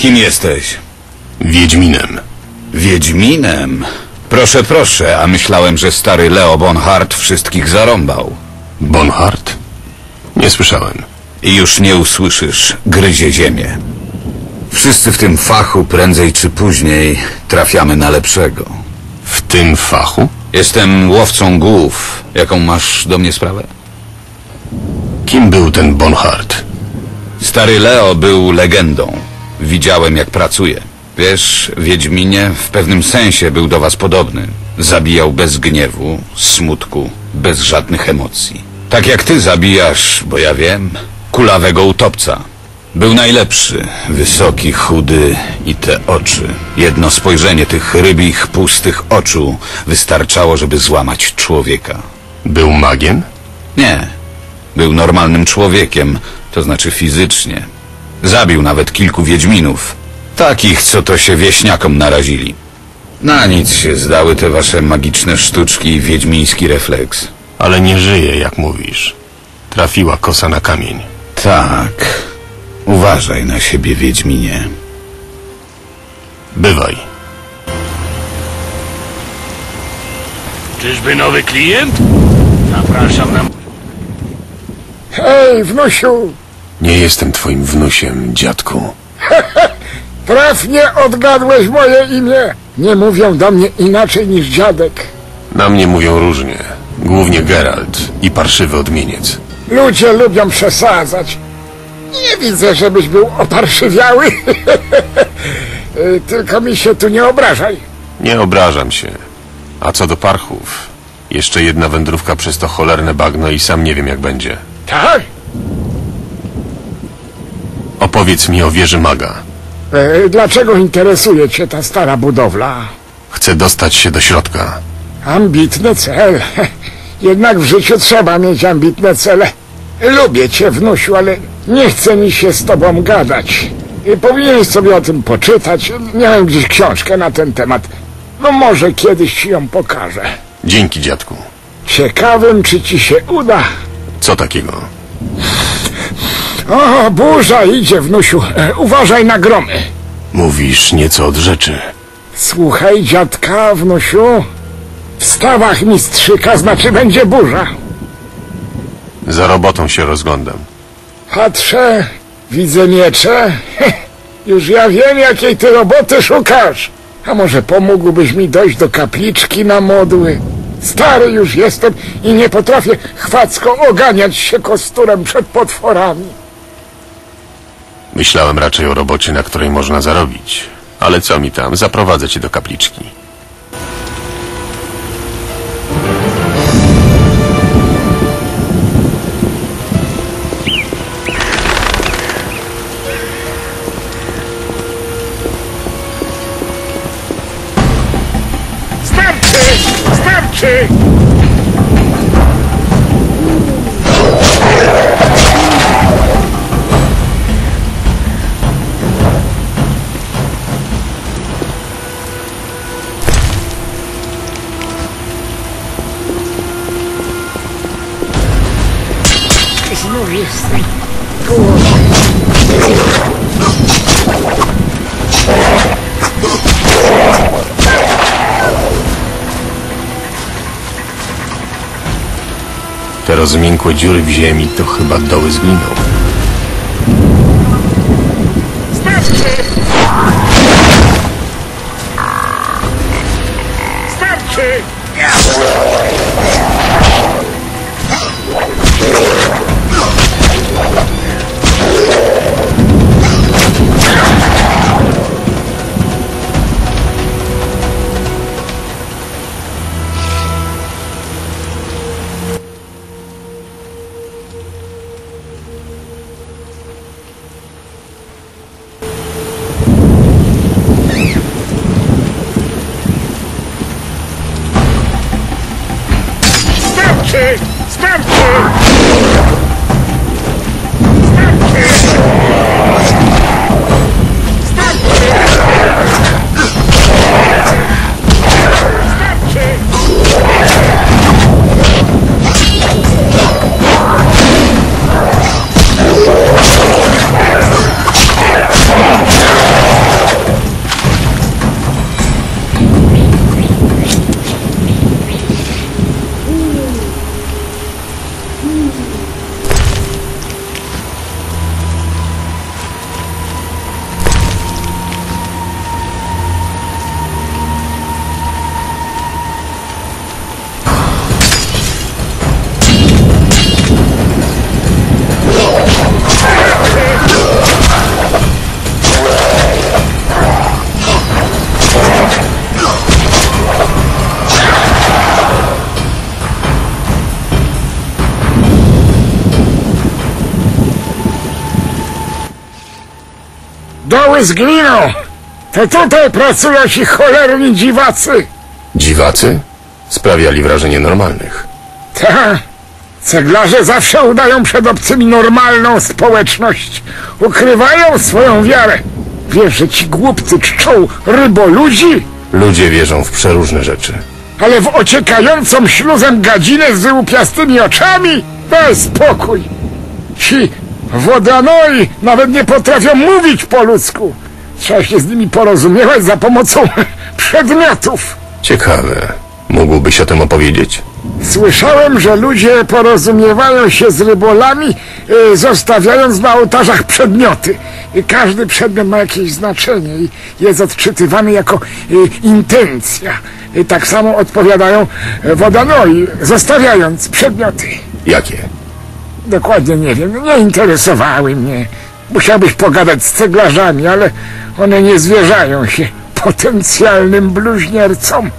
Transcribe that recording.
Kim jesteś? Wiedźminem. Wiedźminem? Proszę, proszę, a myślałem, że stary Leo Bonhart wszystkich zarąbał. Bonhart? Nie słyszałem. I już nie usłyszysz, gryzie ziemię. Wszyscy w tym fachu prędzej czy później trafiamy na lepszego. W tym fachu? Jestem łowcą głów. Jaką masz do mnie sprawę? Kim był ten Bonhart? Stary Leo był legendą. Widziałem, jak pracuje. Wiesz, Wiedźminie w pewnym sensie był do was podobny. Zabijał bez gniewu, smutku, bez żadnych emocji. Tak jak ty zabijasz, bo ja wiem, kulawego utopca. Był najlepszy, wysoki, chudy i te oczy. Jedno spojrzenie tych rybich, pustych oczu wystarczało, żeby złamać człowieka. Był magiem? Nie. Był normalnym człowiekiem, to znaczy fizycznie. Zabił nawet kilku wiedźminów. Takich, co to się wieśniakom narazili. Na nic się zdały te wasze magiczne sztuczki i wiedźmiński refleks. Ale nie żyje, jak mówisz. Trafiła kosa na kamień. Tak. Uważaj na siebie, wiedźminie. Bywaj. Czyżby nowy klient? Zapraszam na... Hej, wnusiu, Nie jestem twoim wnusiem, dziadku. trafnie odgadłeś moje imię. Nie mówią do mnie inaczej niż dziadek. Na mnie mówią różnie. Głównie Geralt i parszywy odmieniec. Ludzie lubią przesadzać. Nie widzę, żebyś był oparszywiały. Y, Tylko mi się tu nie obrażaj. Nie obrażam się. A co do parchów? Jeszcze jedna wędrówka przez to cholerne bagno i sam nie wiem jak będzie. Tak? Opowiedz mi o wieży maga. E, Dlaczego interesuje cię ta stara budowla? Chcę dostać się do środka. Ambitny cel. Jednak w życiu trzeba mieć ambitne cele. Lubię cię, wnusiu, ale nie chce mi się z tobą gadać. I powinieneś sobie o tym poczytać. Miałem gdzieś książkę na ten temat. No może kiedyś ci ją pokażę. Dzięki, dziadku. Ciekawym, czy ci się uda. Co takiego? O, burza idzie, wnusiu. E, uważaj na gromy. Mówisz nieco od rzeczy. Słuchaj, dziadka, wnusiu. W stawach mistrzyka znaczy będzie burza. Za robotą się rozglądam. Patrzę, widzę miecze. Już ja wiem, jakiej ty roboty szukasz. A może pomógłbyś mi dojść do kapliczki na modły? Stary już jestem i nie potrafię chwacko oganiać się kosturem przed potworami. Myślałem raczej o robocie, na której można zarobić. Ale co mi tam, zaprowadzę cię do kapliczki. Starczy! Starczy! Rozmiękłe dziury w ziemi to chyba doły z gliną. Doły z gliną. To tutaj pracują ci cholerni dziwacy. Dziwacy? Sprawiali wrażenie normalnych. Tak. Ceglarze zawsze udają przed obcymi normalną społeczność. Ukrywają swoją wiarę. Wiesz, że ci głupcy czczą ryboludzi? Ludzie wierzą w przeróżne rzeczy. Ale w ociekającą śluzem gadzinę z wyłupiastymi oczami? Daj spokój. Ci wodanoi nawet nie potrafią mówić po ludzku. Trzeba się z nimi porozumiewać za pomocą przedmiotów. Ciekawe. Mógłbyś o tym opowiedzieć? Słyszałem, że ludzie porozumiewają się z rybolami, y, zostawiając na ołtarzach przedmioty. Każdy przedmiot ma jakieś znaczenie i jest odczytywany jako y, intencja. Tak samo odpowiadają y, wodanoi, zostawiając przedmioty. Jakie? Dokładnie nie wiem, nie interesowały mnie. Musiałbyś pogadać z ceglarzami, ale one nie zwierzają się potencjalnym bluźniercom.